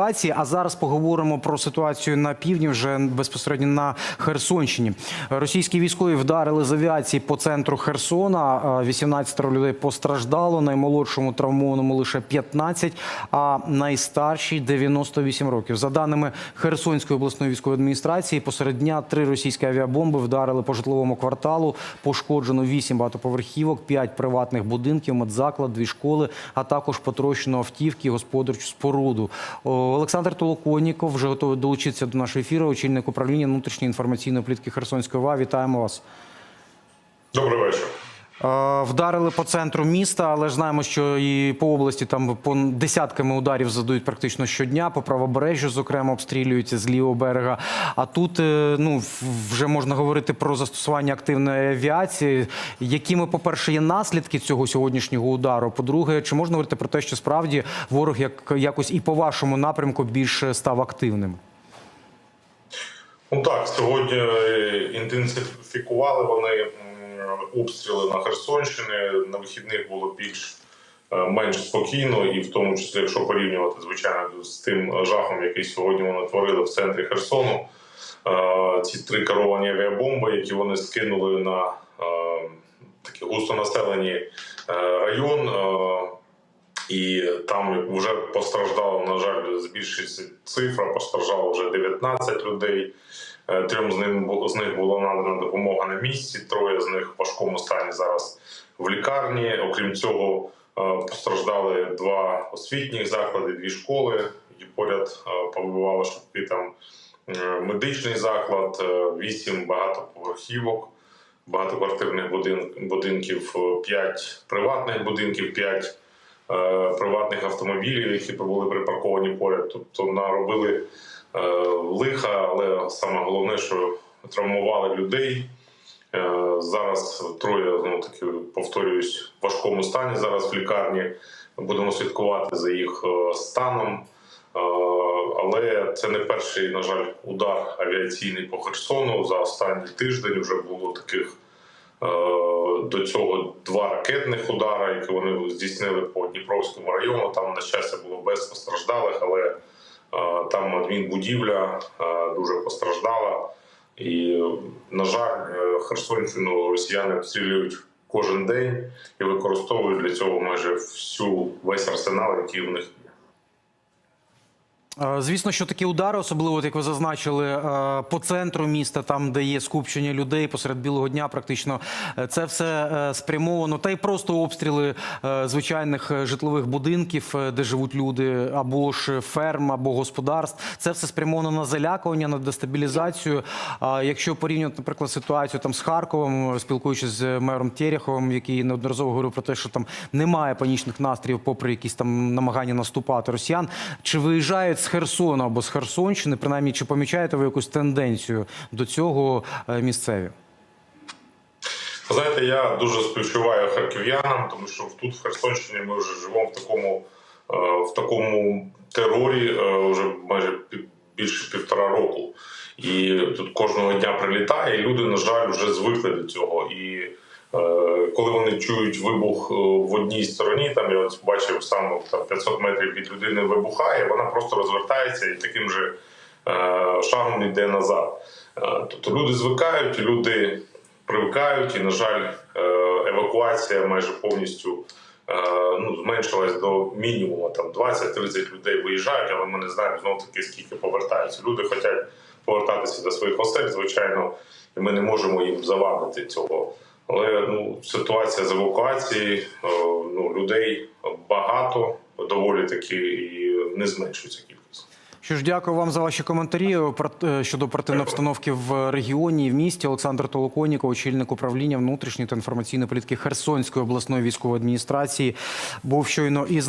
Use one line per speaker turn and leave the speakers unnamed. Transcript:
А зараз поговоримо про ситуацію на півдні, вже безпосередньо на Херсонщині. Російські військові вдарили з авіації по центру Херсона. Е, 18 людей постраждало. Наймолодшому травмованому лише 15, а найстаршій 98 років. За даними Херсонської обласної військової адміністрації, посеред дня три російські авіабомби вдарили по житловому кварталу. Пошкоджено 8 багатоповерхівок, 5 приватних будинків, медзаклад, дві школи, а також потрощено автівки, господарчу споруду. Олександр Толоконіков вже готовий долучитися до нашого ефіру. Очільник управління внутрішньої інформаційної політики Херсонської ОВА. Вітаємо вас.
Добрий вечір.
Е, Вдарили по центру міста, але знаємо, що і по області там по десятками ударів задають практично щодня. По правобережжю, зокрема, обстрілюються з лівого берега. А тут е, ну вже можна говорити про застосування активної авіації. Якими, по-перше, є наслідки цього сьогоднішнього удару? По-друге, чи можна говорити про те, що справді ворог як якось і по вашому напрямку більше став активним?
Ну так, сьогодні е, інтенсифікували вони обстріли на Херсонщині. На вихідних було більш е, менш спокійно, і в тому числі, якщо порівнювати звичайно з тим жахом, який сьогодні вони творили в центрі Херсону. Е, Ці три керовані авіабомби, які вони скинули на е, такі густонаселені район. І там вже постраждало, на жаль, збільшується цифра. Постраждало вже 19 людей. Е, Трьом з бу- з них була надана допомога на місці. Троє з них в важкому стані зараз в лікарні. Окрім цього, е, постраждали два освітніх заклади, дві школи. І поряд е, побивало швидкий там медичний заклад, вісім багатоповерхівок багатоквартирних будинків, п'ять приватних будинків, п'ять приватних автомобілів, які були припарковані поряд. Тобто наробили е, лиха, але саме головне, що травмували людей. Е, Зараз троє знову таки повторююсь в важкому стані. Зараз в лікарні будемо слідкувати за їх е, станом. Е, Але це не перший, на жаль, удар авіаційний по Херсону. За останній тиждень вже було таких е, до цього два ракетних удара, які вони здійснили по Дніпровському району. Там, на щастя, було без постраждалих, але там адмінбудівля дуже постраждала. І, на жаль, е, Херсонщину росіяни обстрілюють кожен день і використовують для цього майже всю весь арсенал, який в них
Звісно, що такі удари, особливо як ви зазначили, е, по центру міста, там де є скупчення людей посеред білого дня, практично е, це все е, спрямовано. Та й просто обстріли е, звичайних е, житлових будинків, е, де живуть люди, або ж ферм, або господарств. Це все спрямовано на залякування, на дестабілізацію. Якщо порівнювати, наприклад, ситуацію там з Харковом, е, спілкуючись з мером Тереховим, який неодноразово говорив про те, що там немає панічних настроїв, попри якісь там намагання наступати росіян. Чи виїжджають з Херсона або з Херсонщини? Принаймні, чи помічаєте ви якусь тенденцію до цього е, місцеві?
Знаєте, я дуже співчуваю харків'янам, тому що тут в Херсонщині ми вже живемо в такому, е, в такому терорі е, вже майже більше півтора року. І тут кожного дня прилітає, і люди, на жаль, вже звикли до цього. І коли вони чують вибух е, в одній стороні, там я ось бачив саме там 500 метрів від людини вибухає, вона просто розвертається і таким же е, шагом йде назад. Е, Тобто люди звикають, люди привикають, і, на жаль, евакуація майже повністю ну, зменшилась до мінімуму. Там 20-30 людей виїжджають, але ми не знаємо знов таки скільки повертаються. Люди хочуть повертатися до своїх осель, звичайно, і ми не можемо їм завадити цього. Але ну, ситуація з евакуації е, ну, людей багато, доволі таки і не зменшується кількість.
Що ж, дякую вам за ваші коментарі Про- е, щодо противної обстановки в регіоні і в місті. Олександр Толоконіков, очільник управління внутрішньої та інформаційної політики Херсонської обласної військової адміністрації, був щойно із.